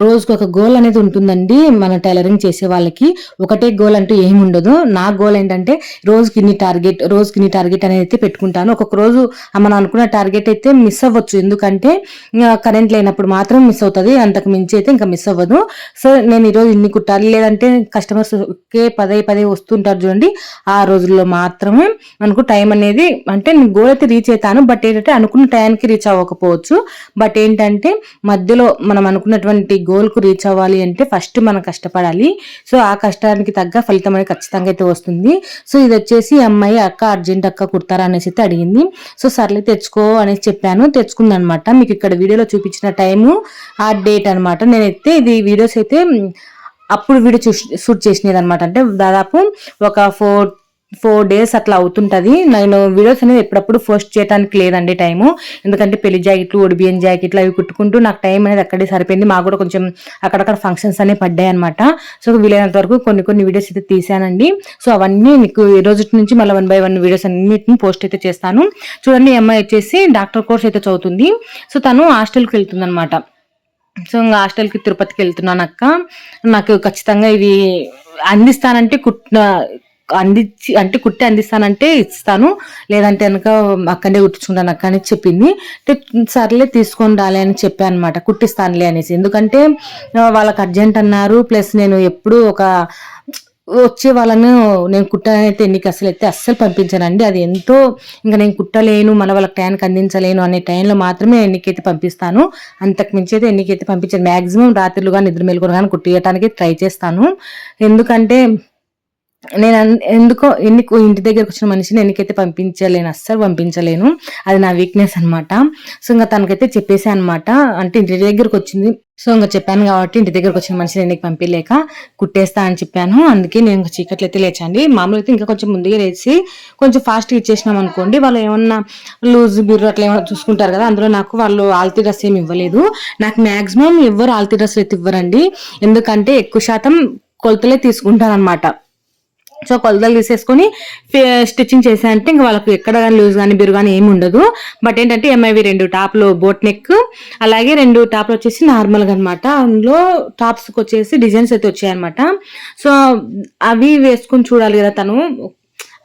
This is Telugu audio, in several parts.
రోజుకు ఒక గోల్ అనేది ఉంటుందండి మన టైలరింగ్ చేసే వాళ్ళకి. ఒకటే గోల్ అంటూ ఏమి ఉండదు. నా గోల్ ఏంటంటే రోజుకి ఇన్ని టార్గెట్ రోజుకి ఇన్ని టార్గెట్ అనేది అయితే పెట్టుకుంటాను. ఒక్కొక్క రోజు మనం అనుకున్న టార్గెట్ అయితే మిస్ అవ్వచ్చు. ఎందుకంటే కరెంట్ లేనప్పుడు మాత్రం మిస్ అవుతుంది. అంతకు మించి అయితే ఇంకా మిస్ అవ్వదు. సో నేను ఈరోజు ఇన్ని కుట్టాలి. లేదంటే కస్టమర్స్కే పదే పదే వస్తుంటారు చూడండి. ఆ రోజుల్లో మాత్రమే మనకు టైం అనేది అంటే నేను గోల్ అయితే రీచ్ అవుతాను. బట్ ఏంటంటే అనుకున్న టైంకి రీచ్ అవ్వకపోవచ్చు. బట్ ఏంటంటే మధ్యలో మనం అనుకున్నటువంటి గోల్కు రీచ్ అవ్వాలి అంటే ఫస్ట్ మనం కష్టపడాలి. సో ఆ కష్టానికి తగ్గ ఫలితం అనేది ఖచ్చితంగా అయితే వస్తుంది. సో ఇది వచ్చేసి అమ్మాయి అక్క అర్జెంట్ అక్క కుడతారా అనేసి అయితే అడిగింది. సో సర్లే తెచ్చుకో అనేసి చెప్పాను. తెచ్చుకుంది అనమాట మీకు ఇక్కడ వీడియోలో చూపించిన టైము ఆ డేట్ అనమాట. నేనైతే ఇది వీడియోస్ అయితే అప్పుడు వీడియో షూట్ చేసినది అనమాట అంటే దాదాపు ఒక ఫోర్ ఫోర్ డేస్ అట్లా అవుతుంటది. నేను వీడియోస్ అనేది ఎప్పుడప్పుడు పోస్ట్ చేయడానికి లేదండి టైము. ఎందుకంటే పెళ్ళి జాకెట్లు ఒడిబియన్ జాకెట్లు అవి కుట్టుకుంటూ నాకు టైం అనేది అక్కడే సరిపోయింది. మాకు కూడా కొంచెం అక్కడక్కడ ఫంక్షన్స్ అనేవి పడ్డాయి అనమాట సో వీలైనంత వరకు కొన్ని కొన్ని వీడియోస్ అయితే తీసానండి సో అవన్నీ మీకు ఈ రోజు నుంచి మళ్ళీ వన్ బై వన్ వీడియోస్ అన్నిటిని పోస్ట్ అయితే చేస్తాను. చూడండి అమ్మాయి వచ్చేసి డాక్టర్ కోర్స్ అయితే చదువుతుంది. సో తను హాస్టల్కి వెళ్తుంది అనమాట సో ఇంకా హాస్టల్కి తిరుపతికి వెళ్తున్నాను అక్క నాకు ఖచ్చితంగా ఇవి అందిస్తానంటే కుట్ అందించి అంటే కుట్టి అందిస్తానంటే ఇస్తాను. లేదంటే కనుక అక్కడే కుట్టించుకుంటాను అక్క అని చెప్పింది. అంటే సర్లే తీసుకొని రాలే అని చెప్పాను అనమాట కుట్టిస్తానులే అనేసి. ఎందుకంటే వాళ్ళకి అర్జెంట్ అన్నారు. ప్లస్ నేను ఎప్పుడు ఒక వచ్చే వాళ్ళను నేను కుట్టనైతే ఎన్నిక అసలు అయితే అస్సలు పంపించానండి. అది ఎంతో ఇంకా నేను కుట్టలేను మన వాళ్ళకి టైంకి అందించలేను అనే టైంలో మాత్రమే ఎన్నికైతే పంపిస్తాను. అంతకు మించి అయితే ఎన్నికైతే పంపించాను. మాక్సిమం రాత్రులుగా నిద్ర మెలుగురు కానీ కుట్టియటానికి ట్రై చేస్తాను. ఎందుకంటే నేను ఎందుకో ఎన్ని ఇంటి దగ్గరకు వచ్చిన మనిషిని ఎన్నికైతే పంపించలేను అస్సలు పంపించలేను. అది నా వీక్నెస్ అనమాట సో ఇంకా తనకైతే చెప్పేసా అనమాట అంటే ఇంటి దగ్గరకు వచ్చింది. సో ఇంకా చెప్పాను కాబట్టి ఇంటి దగ్గరకు వచ్చిన మనిషిని ఎన్నికి పంపించలేక కుట్టేస్తా అని చెప్పాను. అందుకే నేను ఇంకా చీకట్లు అయితే లేచండి. మామూలు అయితే ఇంకా కొంచెం ముందుగా లేచి కొంచెం ఫాస్ట్గా ఇచ్చేసినాం అనుకోండి. వాళ్ళు ఏమన్నా లూజ్ బిర్రు అట్లా ఏమైనా చూసుకుంటారు కదా అందులో నాకు వాళ్ళు ఆల్తీ డ్రెస్ ఏమి ఇవ్వలేదు. నాకు మ్యాక్సిమం ఎవ్వరు ఆల్తీ డ్రెస్ అయితే ఇవ్వరండి. ఎందుకంటే ఎక్కువ శాతం కొలతలే తీసుకుంటారనమాట సో కొలతలు తీసేసుకొని స్టిచ్చింగ్ చేసానంటే ఇంకా వాళ్ళకి ఎక్కడ కానీ లూజ్ కానీ బిరు కానీ ఏమి ఉండదు. బట్ ఏంటంటే ఎంఐవి రెండు టాప్లు బోట్ నెక్ అలాగే రెండు టాప్లు వచ్చేసి నార్మల్గా అనమాట అందులో టాప్స్కి వచ్చేసి డిజైన్స్ అయితే వచ్చాయన్నమాట. సో అవి వేసుకొని చూడాలి కదా తను.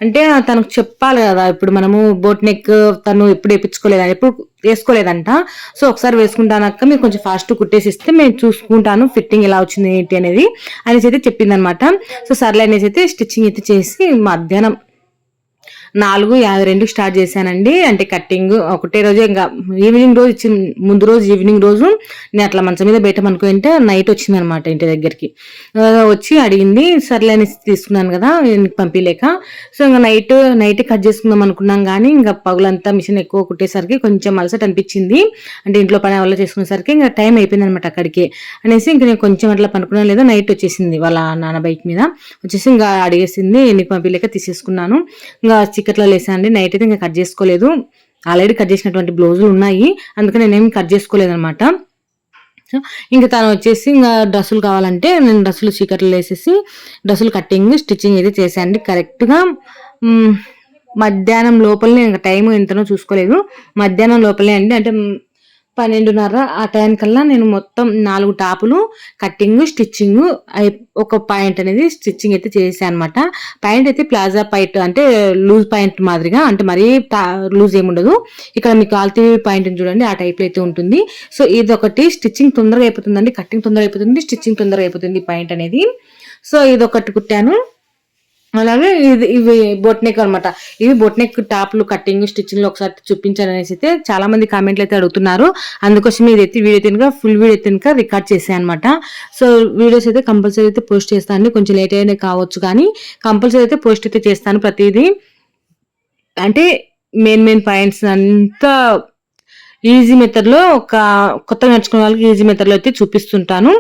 అంటే తనకు చెప్పాలి కదా ఇప్పుడు మనము బోట్ నెక్ తను ఎప్పుడు వేయించుకోలేదు ఎప్పుడు వేసుకోలేదంట. సో ఒకసారి వేసుకుంటానక్క మీరు కొంచెం ఫాస్ట్ కుట్టేసి ఇస్తే మేము చూసుకుంటాను ఫిట్టింగ్ ఎలా వచ్చింది ఏంటి అనేది అనేసి అయితే చెప్పిందనమాట. సో సర్లే అనేసి అయితే స్టిచ్చింగ్ అయితే చేసి మధ్యాహ్నం నాలుగు యాభై రెండు స్టార్ట్ చేశానండి. అంటే కట్టింగ్ ఒకటే రోజు ఇంకా ఈవినింగ్ రోజు ఇచ్చి ముందు రోజు ఈవినింగ్ రోజు నేను అట్లా మంచం మీద పెట్టమనుకుంటే నైట్ వచ్చింది అనమాట ఇంటి దగ్గరికి. వచ్చి అడిగింది సర్లే అనేసి తీసుకున్నాను కదా నీకు పంపించలేక సో ఇంకా నైట్ నైట్ కట్ చేసుకుందాం అనుకున్నాం కానీ ఇంకా పగులంతా మిషన్ ఎక్కువ కుట్టేసరికి కొంచెం అలసట అనిపించింది. అంటే ఇంట్లో పని వల్ల చేసుకునేసరికి ఇంకా టైం అయిపోయింది అనమాట అక్కడికి అనేసి ఇంకా నేను కొంచెం అట్లా పనుకున్నా లేదా నైట్ వచ్చేసింది వాళ్ళ నాన్న బైక్ మీద. వచ్చేసి ఇంకా అడిగేసింది నీకు పంపించలేక తీసేసుకున్నాను. ఇంకా చికెట్లో లేసానండి. నైట్ అయితే ఇంకా కట్ చేసుకోలేదు. ఆల్రెడీ కట్ చేసినటువంటి బ్లౌజులు ఉన్నాయి. అందుకని నేనేమి కట్ చేసుకోలేదు అనమాట సో ఇంకా తను వచ్చేసి ఇంకా డ్రెస్సులు కావాలంటే నేను డ్రెస్సులు చీకట్లు వేసేసి డ్రెస్సులు కట్టింగ్ స్టిచ్చింగ్ అయితే చేశానండి. కరెక్ట్గా మధ్యాహ్నం లోపలనే ఇంకా టైం ఎంతనో చూసుకోలేదు. మధ్యాహ్నం లోపలే అండి. అంటే పన్నెండున్నర ఆ టైం కల్లా నేను మొత్తం నాలుగు టాపులు కట్టింగ్ స్టిచ్చింగ్ ఒక పాయింట్ అనేది స్టిచ్చింగ్ అయితే చేశాను అనమాట పాయింట్ అయితే ప్లాజా పాయింట్ అంటే లూజ్ పాయింట్ మాదిరిగా అంటే మరీ లూజ్ ఏముండదు ఇక్కడ మీకు ఆల్తీ పాయింట్ చూడండి ఆ టైప్లో అయితే ఉంటుంది. సో ఇది ఒకటి స్టిచ్చింగ్ తొందరగా అయిపోతుందండి కట్టింగ్ తొందరగా అయిపోతుంది స్టిచ్చింగ్ తొందరగా అయిపోతుంది పాయింట్ అనేది. సో ఇది ఒకటి కుట్టాను. అలాగే ఇది ఇవి బొట్నెక్ అనమాట ఇవి బొట్నెక్ టాప్లు కట్టింగ్ స్టిచ్చింగ్లు ఒకసారి చూపించాను అనేసి అయితే చాలా మంది కామెంట్లు అయితే అడుగుతున్నారు. అందుకోసం ఇది అయితే వీడియో తినక ఫుల్ వీడియో తినక రికార్డ్ చేశాను అనమాట సో వీడియోస్ అయితే కంపల్సరీ అయితే పోస్ట్ చేస్తాను కొంచెం లేట్ అయినా కావచ్చు కానీ కంపల్సరీ అయితే పోస్ట్ అయితే చేస్తాను ప్రతిదీ. అంటే మెయిన్ మెయిన్ పాయింట్స్ అంతా ఈజీ మెథడ్లో ఒక కొత్త నేర్చుకునే వాళ్ళకి ఈజీ మెథడ్లో అయితే చూపిస్తుంటాను.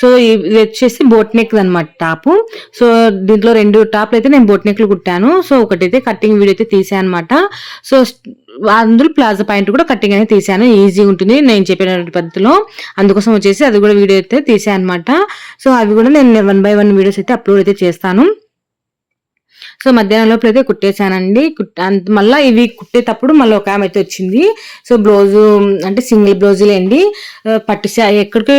సో ఇది వచ్చేసి బోట్ నెక్ అనమాట టాపు. సో దీంట్లో రెండు టాప్లు అయితే నేను బోట్ నెక్లు కుట్టాను. సో ఒకటైతే కట్టింగ్ వీడియో అయితే తీసాను అనమాట సో అందులో ప్లాజా పాయింట్ కూడా కట్టింగ్ అనేది తీసాను. ఈజీ ఉంటుంది. నేను చెప్పిన పద్ధతిలో. అందుకోసం వచ్చేసి అది కూడా వీడియో అయితే తీసాను అనమాట సో అవి కూడా నేను వన్ బై వన్ వీడియోస్ అయితే అప్లోడ్ అయితే చేస్తాను. సో మధ్యాహ్నం లోపల అయితే కుట్టేశానండి. మళ్ళీ ఇవి కుట్టేటప్పుడు మళ్ళీ ఒక ఆమె అయితే వచ్చింది. సో బ్లౌజు అంటే సింగిల్ బ్లౌజులే అండి. పట్టు ఎక్కడికి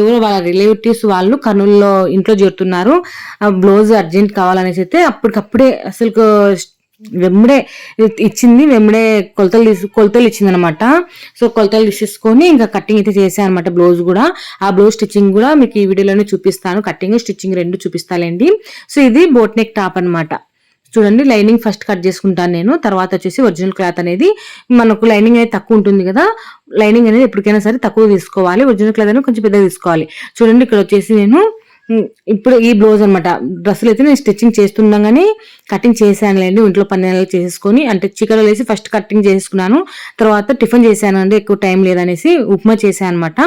ఎవరో వాళ్ళ రిలేటివ్స్ వాళ్ళు కర్నూలులో ఇంట్లో చేరుతున్నారు. ఆ బ్లౌజ్ అర్జెంట్ కావాలనేసి అయితే అప్పటికప్పుడే అసలు వెంబడే ఇచ్చింది. వెంబడే కొలతలు తీసు కొలతలు ఇచ్చింది అనమాట సో కొలతలు తీసేసుకొని ఇంకా కటింగ్ అయితే చేశాను అనమాట బ్లౌజ్ కూడా. ఆ బ్లౌజ్ స్టిచ్చింగ్ కూడా మీకు ఈ వీడియోలోనే చూపిస్తాను. కటింగ్ స్టిచ్చింగ్ రెండు చూపిస్తాలేండి. సో ఇది బోట్ నెక్ టాప్ అనమాట. చూడండి లైనింగ్ ఫస్ట్ కట్ చేసుకుంటాను నేను. తర్వాత వచ్చేసి ఒరిజినల్ క్లాత్ అనేది మనకు లైనింగ్ అనేది తక్కువ ఉంటుంది కదా. లైనింగ్ అనేది ఎప్పటికైనా సరే తక్కువ తీసుకోవాలి. ఒరిజినల్ క్లాత్ అనేది కొంచెం పెద్దగా తీసుకోవాలి. చూడండి ఇక్కడ వచ్చేసి నేను ఇప్పుడు ఈ బ్లౌజ్ అనమాట డ్రెస్సులు అయితే నేను స్టిచ్చింగ్ చేస్తుండగానే కటింగ్ చేశానులేండి ఇంట్లో పన్నెండు చేసుకొని అంటే చికెన్ వేసి ఫస్ట్ కటింగ్ చేసుకున్నాను తర్వాత టిఫిన్ చేశాను అంటే ఎక్కువ టైం లేదనేసి ఉప్మా చేశాను అనమాట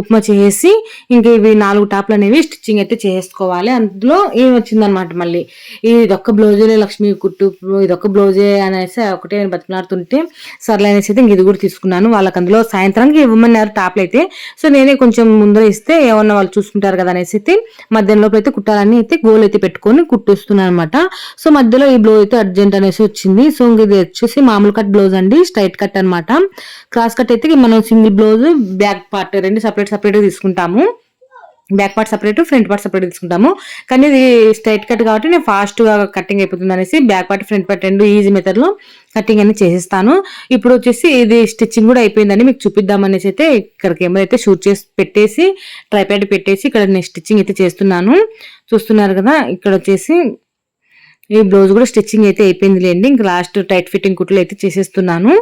ఉప్మా చేసి ఇంక ఇవి నాలుగు టాప్లు అనేవి స్టిచ్చింగ్ అయితే చేసుకోవాలి. అందులో ఏం వచ్చిందనమాట మళ్ళీ ఇదొక్క బ్లౌజే లక్ష్మి కుట్టు ఇదొక్క బ్లౌజే అనేసి ఒకటే నేను బతిమలాడుతుంటే సర్లే అనేసి అయితే ఇంక ఇది కూడా తీసుకున్నాను. వాళ్ళకి అందులో సాయంత్రానికి ఇవ్వమన్నారు టాప్లు అయితే. సో నేనే కొంచెం ముందర ఇస్తే ఏమన్నా వాళ్ళు చూసుకుంటారు కదా అనేసి అయితే మధ్యాహ్నం లోపల అయితే కుట్టాలని అయితే గోల్ అయితే పెట్టుకొని కుట్టేస్తున్నాను అనమాట సో మధ్యలో ఈ బ్లౌజ్ అయితే అర్జెంట్ అనేసి వచ్చింది. సో ఇది వచ్చేసి మామూలు కట్ బ్లౌజ్ అండి. స్ట్రైట్ కట్ అనమాట క్రాస్ కట్ అయితే మనం సింగిల్ బ్లౌజ్ బ్యాక్ పార్ట్ రెండు సపరేట్ సపరేట్ తీసుకుంటాము. Back part separate front part separate తీసుకుంటాము. కానీ ఇది స్ట్రైట్ కట్ కాబట్టి నేను ఫాస్ట్గా కటింగ్ అయిపోతుంది అనేసి బ్యాక్ పార్ట్ ఫ్రంట్ పార్ట్ రెండు ఈజీ మెథడ్లో కటింగ్ అనేది చేసేస్తాను. ఇప్పుడు వచ్చేసి ఇది స్టిచ్చింగ్ కూడా అయిపోయిందని మీకు చూపిద్దాం అనేసి అయితే ఇక్కడ కెమెరా అయితే షూట్ చేసి పెట్టేసి ట్రైప్యాడ్ పెట్టేసి ఇక్కడ నేను స్టిచ్చింగ్ అయితే చేస్తున్నాను. చూస్తున్నారు కదా ఇక్కడ వచ్చేసి ఈ బ్లౌజ్ కూడా స్టిచ్చింగ్ అయితే అయిపోయింది లేండి ఇంకా లాస్ట్ టైట్ ఫిట్టింగ్ కుట్లు అయితే చేసేస్తున్నాను.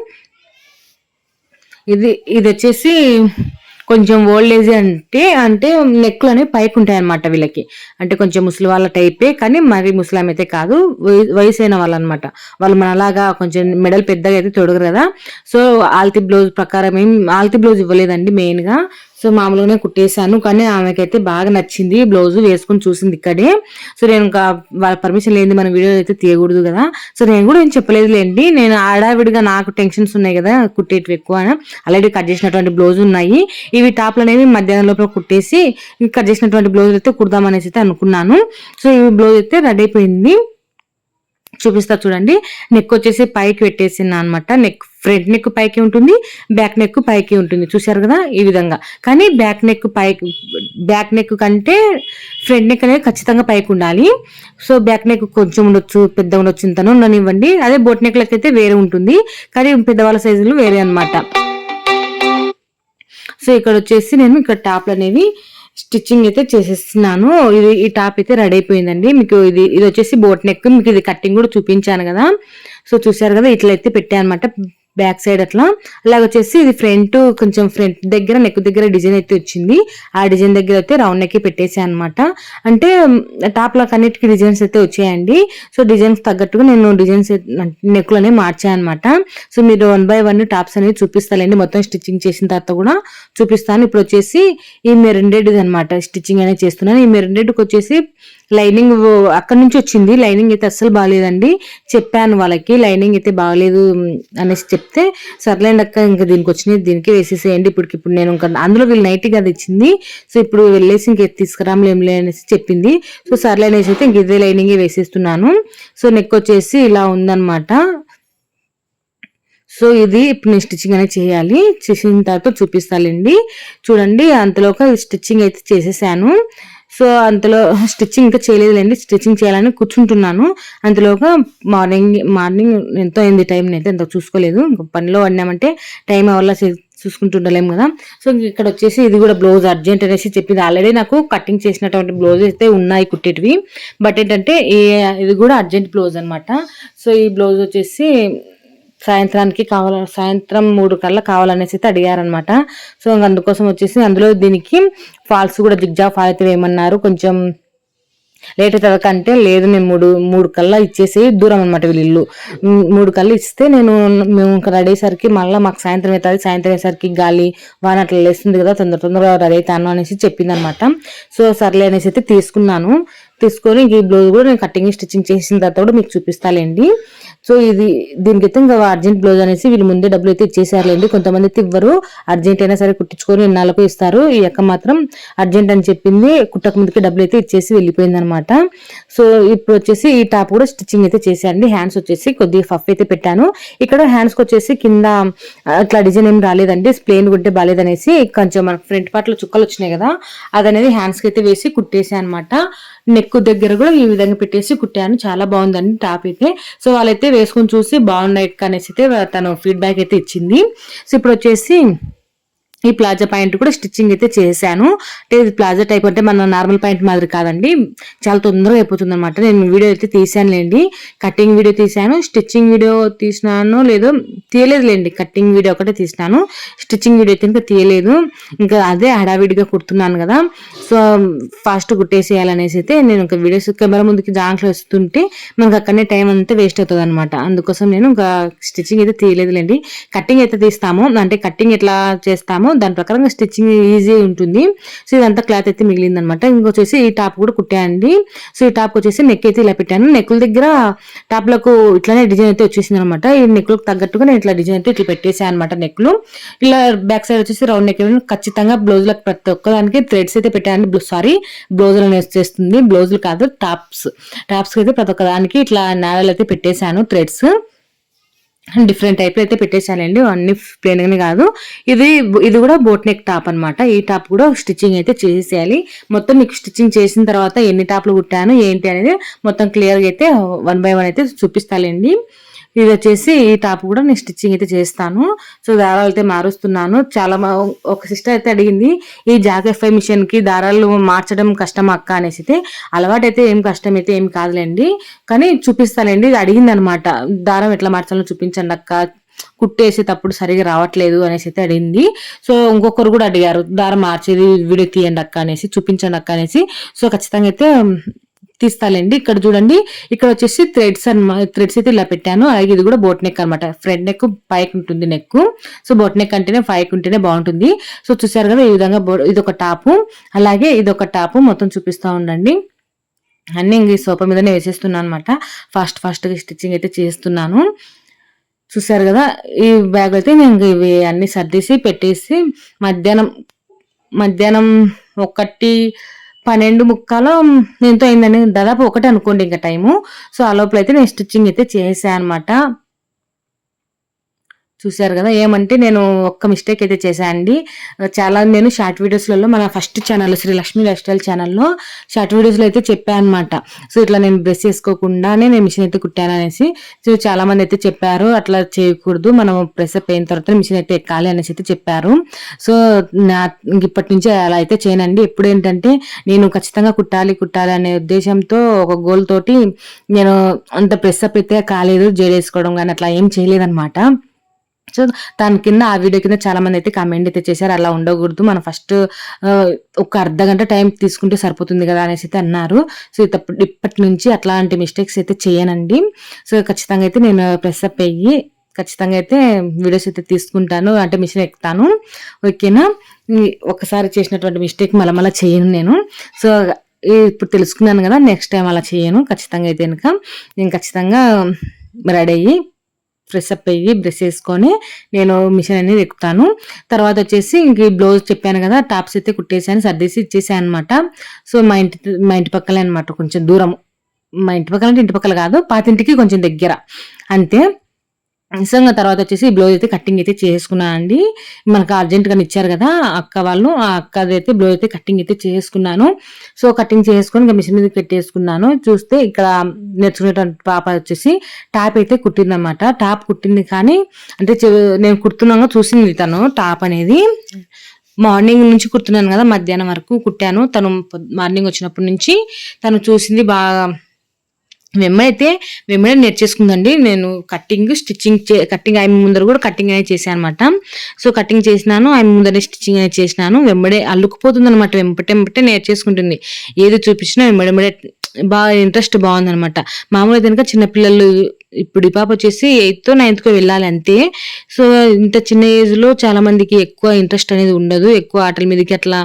ఇది ఇది వచ్చేసి కొంచెం ఓల్డ్ ఏజ్ అంటే అంటే నెక్లు అనేవి పైకి ఉంటాయన్నమాట వీళ్ళకి. అంటే కొంచెం ముసలి వాళ్ళ టైపే కానీ మరి ముసలాం అయితే కాదు వయసు అయిన వాళ్ళు అనమాట వాళ్ళు మనలాగా కొంచెం మెడల్ పెద్దగా అయితే తొడగరు కదా. సో ఆల్తి బ్లౌజ్ ప్రకారం ఏం ఆల్తి బ్లౌజ్ ఇవ్వలేదండి మెయిన్గా సో మామూలుగానే కుట్టేశాను కానీ ఆమెకైతే బాగా నచ్చింది. బ్లౌజ్ వేసుకొని చూసింది ఇక్కడే. సో నేను ఇంకా వాళ్ళ పర్మిషన్ లేని మన వీడియో అయితే తీయకూడదు కదా. సో నేను కూడా ఏం చెప్పలేదు లేండి నేను ఆడావిడిగా నాకు టెన్షన్స్ ఉన్నాయి కదా కుట్టేటివి ఎక్కువ ఆల్రెడీ కట్ చేసినటువంటి బ్లౌజ్ ఉన్నాయి. ఇవి టాప్లు అనేవి మధ్యాహ్నం లోపల కుట్టేసి కట్ చేసినటువంటి బ్లౌజ్ అయితే కుడదామనేసి అయితే అనుకున్నాను. సో ఈ బ్లౌజ్ అయితే రెడీ అయిపోయింది. చూపిస్తా చూడండి. నెక్ వచ్చేసి పైకి పెట్టేసిన అనమాట నెక్ ఫ్రంట్ నెక్ పైకి ఉంటుంది బ్యాక్ నెక్ పైకి ఉంటుంది. చూశారు కదా ఈ విధంగా. కానీ బ్యాక్ నెక్ పైకి బ్యాక్ నెక్ కంటే ఫ్రంట్ నెక్ అనేది ఖచ్చితంగా పైకి ఉండాలి. సో బ్యాక్ నెక్ కొంచెం ఉండొచ్చు పెద్ద ఉండొచ్చు ఇంతనో ఉండనివ్వండి. అదే బోట్ నెక్లకి అయితే వేరే ఉంటుంది. కానీ పెద్దవాళ్ళ సైజులు వేరే అన్నమాట. సో ఇక్కడ వచ్చేసి నేను ఇక్కడ టాప్లు అనేవి స్టిచ్చింగ్ అయితే చేసేస్తున్నాను. ఇది ఈ టాప్ అయితే రెడీ అయిపోయిందండి. మీకు ఇది ఇది వచ్చేసి బోట్ నెక్ మీకు ఇది కట్టింగ్ కూడా చూపించాను కదా. సో చూసారు కదా ఇట్లయితే పెట్టాను అనమాట బ్యాక్ సైడ్ అట్లా. అలాగ వచ్చేసి ఇది ఫ్రంట్ కొంచెం ఫ్రంట్ దగ్గర నెక్ దగ్గర డిజైన్ అయితే వచ్చింది. ఆ డిజైన్ దగ్గర అయితే రౌండ్ నెక్ పెట్టేసాను అనమాట అంటే టాప్ లాక్ అన్నిటికీ డిజైన్స్ అయితే వచ్చాయండి. సో డిజైన్స్ తగ్గట్టుగా నేను డిజైన్స్ నెక్లు అనేవి మార్చాను అనమాట సో మీరు వన్ బై వన్ టాప్స్ అనేవి చూపిస్తానండి మొత్తం స్టిచ్చింగ్ చేసిన తర్వాత కూడా చూపిస్తాను. ఇప్పుడు వచ్చేసి ఈ మెరూన్ అనమాట స్టిచ్చింగ్ అనేది చేస్తున్నాను. ఈ మెరూన్ వచ్చేసి లైనింగ్ అక్కడి నుంచి వచ్చింది. లైనింగ్ అయితే అస్సలు బాగాలేదండి. చెప్పాను వాళ్ళకి లైనింగ్ అయితే బాగాలేదు అనేసి చెప్తే సర్లేండి అక్క ఇంకా దీనికి వచ్చినది దీనికి వేసేసేయండి. ఇప్పటికి ఇప్పుడు నేను ఇంకా అందులో వీళ్ళు నైట్ అది ఇచ్చింది. సో ఇప్పుడు వెళ్ళేసి ఇంక తీసుకురాములేంలే అనేసి చెప్పింది. సో సర్లే అనేసి అయితే ఇంక ఇదే లైనింగ్ వేసేస్తున్నాను. సో నెక్ వచ్చేసి ఇలా ఉందన్నమాట. సో ఇది ఇప్పుడు నేను స్టిచ్చింగ్ అనేది చేయాలి. చేసిన తర్వాత చూపిస్తానండి చూడండి అంతలోగా స్టిచ్చింగ్ అయితే చేసేసాను. సో అంతలో స్టిచ్చింగ్ ఇంకా చేయలేదులేండి. స్టిచ్చింగ్ చేయాలని కూర్చుంటున్నాను. అంతలోగా మార్నింగ్ మార్నింగ్ ఎంతో అయింది టైం అయితే ఎంత చూసుకోలేదు. పనిలో పడినామంటే టైం వల్ల చూసుకుంటుండలేం కదా. సో ఇక్కడ వచ్చేసి ఇది కూడా బ్లౌజ్ అర్జెంట్ అనేసి చెప్పింది. ఆల్రెడీ నాకు కటింగ్ చేసినటువంటి బ్లౌజ్ అయితే ఉన్నాయి కుట్టేటివి. బట్ ఏంటంటే ఇది కూడా అర్జెంట్ బ్లౌజ్ అనమాట సో ఈ బ్లౌజ్ వచ్చేసి సాయంత్రానికి కావాల సాయంత్రం మూడు కల్లా కావాలనేసి అయితే అడిగారనమాట సో అందుకోసం వచ్చేసి అందులో దీనికి ఫాల్స్ కూడా జిగ్జా ఫాల్ అయితే వేయమన్నారు. కొంచెం లేట్ అవుతుంది అంటే లేదు మేము మూడు మూడు కల్లా ఇచ్చేసి దూరం అనమాట వీళ్ళు ఇల్లు. మూడు కల్లా ఇస్తే నేను మేము ఇంకా రెడీ అయ్యేసరికి మళ్ళీ మాకు సాయంత్రం అవుతుంది. సాయంత్రం అయ్యేసరికి గాలి వాన అట్లా లేస్తుంది కదా తొందర తొందరగా రెడీ అవుతాను అనేసి చెప్పింది అనమాట సో సర్లే అనేసి అయితే తీసుకున్నాను. తీసుకొని ఈ బ్లౌజ్ కూడా నేను కటింగ్ స్టిచ్చింగ్ చేసిన తర్వాత కూడా మీకు చూపిస్తాలేండి. సో ఇది దీనికైతే ఇంకా అర్జెంట్ బ్లౌజ్ అనేసి వీళ్ళు ముందే డబ్బులు అయితే ఇచ్చేసారులేండి. కొంతమంది అయితే ఇవ్వరు. అర్జెంట్ అయినా సరే కుట్టించుకొని నెలకు ఇస్తారు. ఈ యొక్క మాత్రం అర్జెంట్ అని చెప్పింది. కుట్టక ముందుకి డబ్బులు అయితే ఇచ్చేసి వెళ్ళిపోయింది అనమాట సో ఇప్పుడు వచ్చేసి ఈ టాప్ కూడా స్టిచ్చింగ్ అయితే చేశారండి. హ్యాండ్స్ వచ్చేసి కొద్దిగా ఫఫ్ అయితే పెట్టాను. ఇక్కడ హ్యాండ్స్కి వచ్చేసి కింద అట్లా డిజైన్ ఏం రాలేదండి. ప్లేన్ గుంటే బాగాలేదనేసి కొంచెం మనకు ఫ్రంట్ పార్ట్లో చుక్కలు వచ్చినాయి కదా అదనేది హ్యాండ్స్కి అయితే వేసి కుట్టేసాను అనమాట నెక్ దగ్గర కూడా ఈ విధంగా పెట్టేసి కుట్టాను. చాలా బాగుందండి టాప్ అయితే. సో వాళ్ళైతే వేసుకొని చూసి బాగున్నాయి అనేసి అయితే తను ఫీడ్బ్యాక్ అయితే ఇచ్చింది. సో ఇప్పుడు వచ్చేసి ఈ ప్లాజా ప్యాంట్ కూడా స్టిచ్చింగ్ అయితే చేశాను. అంటే ఇది ప్లాజా టైప్ అంటే మన నార్మల్ పాయింట్ మాదిరి కాదండి. చాలా తొందరగా అయిపోతుంది అనమాట నేను వీడియో అయితే తీసానులేండి కటింగ్ వీడియో తీసాను స్టిచ్చింగ్ వీడియో తీసినాను లేదో తీయలేదులేండి. కటింగ్ వీడియో ఒకటే తీసినాను. స్టిచ్చింగ్ వీడియో అయితే ఇంకా తీయలేదు. ఇంకా అదే హడావిడిగా కుడుతున్నాను కదా. సో ఫాస్ట్ కుట్టేసేయాలనేసి అయితే నేను ఇంకా వీడియోస్ కెమెరా ముందుకి దాంట్లో వస్తుంటే మనకు అక్కడనే టైం అంతా వేస్ట్ అవుతుంది అనమాట అందుకోసం నేను ఇంకా స్టిచ్చింగ్ అయితే తీయలేదులేండి. కటింగ్ అయితే తీస్తాము. అంటే కటింగ్ ఎట్లా చేస్తామో? దాని ప్రకారంగా స్టిచ్చింగ్ ఈజీ ఉంటుంది. సో ఇదంతా క్లాత్ అయితే మిగిలింది అనమాట ఇంకొచ్చేసి ఈ టాప్ కూడా కుట్టాయండి సో ఈ టాప్ వచ్చేసి నెక్ అయితే ఇలా పెట్టాను. నెక్కుల దగ్గర టాప్లకు ఇట్లానే డిజైన్ అయితే వచ్చేసింది అనమాట ఈ నెక్లకు తగ్గట్టుగా నేను ఇట్లా డిజైన్ అయితే ఇట్లా పెట్టేసాను అనమాట నెక్లు ఇలా బ్యాక్ సైడ్ వచ్చేసి రౌండ్ నెక్ ఖచ్చితంగా బ్లౌజులకు ప్రతి ఒక్కదానికి థ్రెడ్స్ అయితే పెట్టాను సారీ బ్లౌజులు చేస్తుంది. బ్లౌజులు కాదు టాప్స్ టాప్స్ అయితే ప్రతి ఒక్కదానికి ఇట్లా నేలలు అయితే పెట్టేశాను థ్రెడ్స్ డిఫరెంట్ టైప్లో అయితే పెట్టేశానండి అన్ని ప్లేన్గానే కాదు. ఇది ఇది కూడా బోట్ నెక్ టాప్ అనమాట ఈ టాప్ కూడా స్టిచ్చింగ్ అయితే చేసేయాలి. మొత్తం మీకు స్టిచ్చింగ్ చేసిన తర్వాత ఎన్ని టాప్లు కుట్టాను ఏంటి అనేది మొత్తం క్లియర్గా అయితే వన్ బై వన్ అయితే చూపిస్తానండి ఇది వచ్చేసి ఈ టాప్ కూడా నేను స్టిచ్చింగ్ అయితే చేస్తాను. సో దారాలు అయితే మారుస్తున్నాను. చాలా ఒక సిస్టర్ అయితే అడిగింది ఈ జాక్ ఎఫ్ఐ మిషన్కి దారాలు మార్చడం కష్టం అక్క? అనేసి అయితే అలవాటు అయితే ఏం కష్టం అయితే ఏం కాదులేండి కానీ చూపిస్తానండి ఇది అడిగింది అనమాట దారం ఎట్లా మార్చాలో చూపించండి అక్క కుట్టేసేటప్పుడు సరిగా రావట్లేదు. అనేసి అయితే అడిగింది. సో ఇంకొకరు కూడా అడిగారు దారం మార్చేది వీడియో తీయండి అక్క అనేసి చూపించండి అక్క అనేసి. సో ఖచ్చితంగా అయితే తీస్తాలండి. ఇక్కడ చూడండి ఇక్కడ వచ్చేసి థ్రెడ్స్ అనమాట థ్రెడ్స్ అయితే ఇలా పెట్టాను. అలాగే ఇది కూడా బోట్ నెక్ అనమాట ఫ్రంట్ నెక్ పైకి ఉంటుంది నెక్ సో బోట్ నెక్ అంటేనే పైకి ఉంటేనే బాగుంటుంది. సో చూసారు కదా ఈ విధంగా ఇది ఒక టాపు అలాగే ఇది ఒక టాపు మొత్తం చూపిస్తూ ఉండండి. అన్ని ఇంక ఈ సోఫా మీదనే వేసేస్తున్నాను అనమాట ఫాస్ట్ ఫాస్ట్గా స్టిచ్చింగ్ అయితే చేస్తున్నాను. చూసారు కదా ఈ బ్యాగ్ అయితే నేను ఇవి అన్ని సర్దేసి పెట్టేసి మధ్యాహ్నం మధ్యాహ్నం ఒకటి పన్నెండు ముక్కలో ఎంతో అయిందని దాదాపు ఒకటి అనుకోండి ఇంకా టైము. సో ఆ లోపల అయితే నేను స్టిచ్చింగ్ అయితే చేసాను అనమాట చూశారు కదా ఏమంటే నేను ఒక్క మిస్టేక్ అయితే చేశానండి చాలా నేను షార్ట్ వీడియోస్లలో మన first channel Shri Lakshmi lifestyle ఛానల్లో షార్ట్ వీడియోస్లో అయితే చెప్పాను అనమాట సో ఇట్లా నేను బ్రెస్ వేసుకోకుండానే నేను మిషన్ అయితే కుట్టాను అనేసి సో చాలామంది అయితే చెప్పారు. అట్లా చేయకూడదు మనం ప్రెస్ అప్ అయిన తర్వాత మిషన్ అయితే ఎక్కాలి అనేసి అయితే చెప్పారు. సో నా ఇప్పటి నుంచి అలా అయితే చేయనండి ఎప్పుడు ఏంటంటే నేను ఖచ్చితంగా కుట్టాలి కుట్టాలి అనే ఉద్దేశంతో ఒక గోల్ తోటి నేను అంత ప్రెస్ అప్ అయితే కాలేదు జేడేసుకోవడం కానీ అట్లా ఏం చేయలేదన్నమాట. సో దాని కింద ఆ వీడియో కింద చాలా మంది అయితే కమెంట్ అయితే చేశారు. అలా ఉండకూడదు. మనం ఫస్ట్ ఒక అర్ధ గంట టైం తీసుకుంటే సరిపోతుంది కదా అనేసి అయితే అన్నారు. సో ఇప్పటి నుంచి అట్లాంటి మిస్టేక్స్ అయితే చేయనండి. సో ఖచ్చితంగా అయితే నేను ప్రెస్ అప్ అయ్యి ఖచ్చితంగా అయితే వీడియోస్ అయితే తీసుకుంటాను. అంటే మిషన్ ఎక్కుతాను. ఓకేనా ఒకసారి చేసినటువంటి మిస్టేక్ మళ్ళీ మళ్ళీ చేయను నేను. సో ఇప్పుడు తెలుసుకున్నాను కదా నెక్స్ట్ టైం అలా చేయను. ఖచ్చితంగా అయితే కనుక నేను ఖచ్చితంగా రెడీ అయ్యి ఫ్రెష్ అప్ అయ్యి బ్రష్ చేసుకొని నేను మిషన్ అనేది ఎక్కుతాను. తర్వాత వచ్చేసి ఇంక బ్లౌజ్ చెప్పాను కదా టాప్స్ అయితే కుట్టేసాను సర్దేసి ఇచ్చేసాను అనమాట సో మా ఇంటి మా ఇంటి పక్కలే అనమాట కొంచెం దూరం. మా ఇంటి పక్కల అంటే ఇంటి పక్కల కాదు పాతింటికి కొంచెం దగ్గర. అంతే. నిజంగా తర్వాత వచ్చేసి బ్లౌజ్ అయితే కటింగ్ అయితే చేసుకున్నాను మనకు అర్జెంట్గా ఇచ్చారు కదా అక్క వాళ్ళు. ఆ అక్కది అయితే బ్లౌజ్ అయితే కటింగ్ అయితే చేసుకున్నాను. సో కటింగ్ చేసుకొని ఇంకా మిషన్ మీద పెట్టేసుకున్నాను. చూస్తే ఇక్కడ నేర్చుకునేటువంటి పాప వచ్చేసి టాప్ అయితే కుట్టిందనమాట టాప్ కుట్టింది కానీ అంటే నేను కుడుతున్నాగా చూసింది తను టాప్ అనేది. మార్నింగ్ నుంచి కుడుతున్నాను కదా మధ్యాహ్నం వరకు కుట్టాను. తను మార్నింగ్ వచ్చినప్పటి నుంచి తను చూసింది బాగా వెంబడైతే వెంబడే నేర్చేసుకుందండి. నేను కట్టింగ్ స్టిచ్చింగ్ చే కట్టింగ్ ఆమె ముందర కూడా కట్టింగ్ అనేది చేశాను అనమాట సో కటింగ్ చేసినాను ఆయన ముందరే స్టిచ్చింగ్ అనేది చేసినాను. వెంబడే అల్లుకుపోతుంది అనమాట వెంపటే వెంపటే నేర్చేసుకుంటుంది. ఏది చూపించినా వెంబడెంబడే బాగా ఇంట్రెస్ట్ బాగుందనమాట మామూలుగా కనుక చిన్నపిల్లలు ఇప్పుడు ఈ పాప వచ్చేసి ఎయిత్ నైన్త్కో వెళ్ళాలి అంతే. సో ఇంత చిన్న ఏజ్లో చాలామందికి ఎక్కువ ఇంట్రెస్ట్ అనేది ఉండదు. ఎక్కువ ఆటల మీదకి అట్లా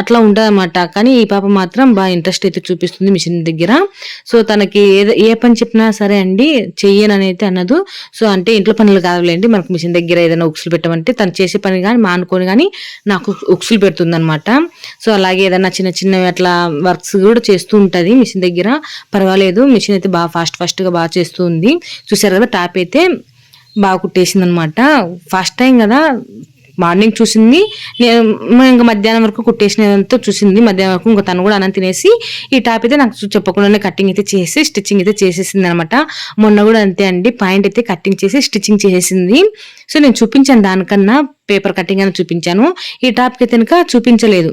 అట్లా ఉంటుందన్నమాట. కానీ ఈ పాప మాత్రం బాగా ఇంట్రెస్ట్ అయితే చూపిస్తుంది మిషన్ దగ్గర. సో తనకి ఏ ఏ పని చెప్పినా సరే అండి చెయ్యనని అయితే అన్నదు సో అంటే ఇంట్లో పనులు కాదులేండి మనకు మిషన్ దగ్గర ఏదైనా ఉక్సులు పెట్టమంటే తను చేసే పని కానీ మానుకొని కానీ నాకు ఉక్సులు పెడుతుంది అనమాట సో అలాగే ఏదైనా చిన్న చిన్నవి అట్లా వర్క్స్ కూడా చేస్తూ ఉంటుంది మిషన్ దగ్గర. పర్వాలేదు మిషన్ అయితే బాగా ఫాస్ట్ ఫాస్ట్గా బాగా చేస్తూ ఉంది చూసారు కదా టాప్ అయితే బాగా కుట్టేసింది అనమాట ఫస్ట్ టైం కదా మార్నింగ్ చూసింది. నేను ఇంకా మధ్యాహ్నం వరకు కుట్టేసినంత చూసింది. మధ్యాహ్నం వరకు ఇంకా తను కూడా అన్నం తినేసి ఈ టాప్ అయితే నాకు చెప్పకుండానే కటింగ్ అయితే చేసి స్టిచ్చింగ్ అయితే చేసేసింది అనమాట మొన్న కూడా అంతే అండి పాయింట్ అయితే కటింగ్ చేసి స్టిచ్చింగ్ చేసేసింది. సో నేను చూపించాను దానికన్నా పేపర్ కటింగ్ అని చూపించాను. ఈ టాప్కి అయితే కనుక చూపించలేదు.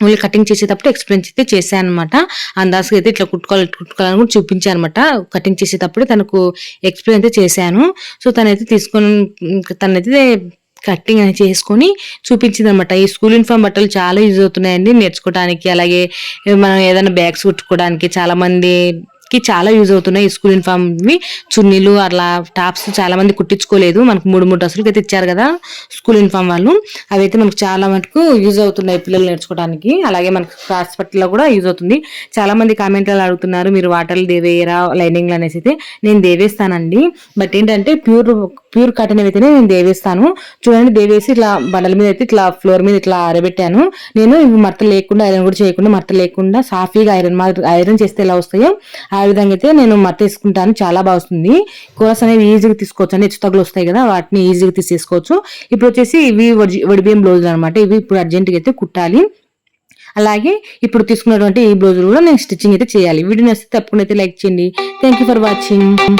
ఓన్లీ కటింగ్ చేసేటప్పుడు ఎక్స్ప్లెయిన్ అయితే చేశాను అనమాట అందాజుగా అయితే ఇట్లా కుట్టుకోవాలి కుట్టుకోవాలని కూడా చూపించాను అనమాట కటింగ్ చేసేటప్పుడు తనకు ఎక్స్ప్లెయిన్ అయితే చేశాను. సో తనైతే తీసుకొని తనైతే కట్టింగ్ అని చేసుకొని చూపించింది అనమాట ఈ స్కూల్ యూనిఫామ్ బట్టలు చాలా యూజ్ అవుతున్నాయండి నేర్చుకోవడానికి అలాగే మనం ఏదైనా బ్యాగ్స్ కుట్టుకోవడానికి చాలా మంది కి చాలా యూజ్ అవుతున్నాయి ఈ స్కూల్ యూనిఫామ్వి. చున్నీలు అట్లా టాప్స్ చాలా మంది కుట్టించుకోలేదు. మనకు మూడు మూడు డ్రెస్సులకి అయితే ఇచ్చారు కదా స్కూల్ యూనిఫామ్ వాళ్ళు. అవి అయితే మనకు చాలా మటుకు యూజ్ అవుతున్నాయి పిల్లలు నేర్చుకోవడానికి అలాగే మనకు హాస్పిటల్లో కూడా యూజ్ అవుతుంది. చాలా మంది కామెంట్లు అడుగుతున్నారు మీరు వాటర్లు దేవేయరా? లైనింగ్లు అనేసి అయితే. నేను దేవేస్తానండి. బట్ ఏంటంటే ప్యూర్ ప్యూర్ కాటన్ అయితేనే నేను దేవేస్తాను. చూడండి దేవేసి ఇట్లా బండల మీద అయితే ఇట్లా ఫ్లోర్ మీద ఇట్లా ఆరబెట్టాను. నేను ఇవి మడత లేకుండా ఐరన్ కూడా చేయకుండా మడత లేకుండా సాఫీగా ఐరన్ ఐరన్ చేస్తే ఎలా వస్తాయో ఆ విధంగా అయితే నేను మర్త తీసుకుంటాను చాలా బాగా వస్తుంది. కూరస్ అనేవి ఈజీగా తీసుకోవచ్చు. అని హెచ్చు తగ్గులు వస్తాయి కదా వాటిని ఈజీగా తీసేసుకోవచ్చు. ఇప్పుడు వచ్చేసి ఇవి వడిబియ్యం బ్లౌజులు అనమాట ఇవి ఇప్పుడు అర్జెంట్గా అయితే కుట్టాలి. అలాగే ఇప్పుడు తీసుకున్నటువంటి ఈ బ్లౌజులు కూడా నేను స్టిచ్చింగ్ అయితే చేయాలి. వీడియో నచ్చితే తప్పకుండా అయితే లైక్ చేయండి. Thank for watching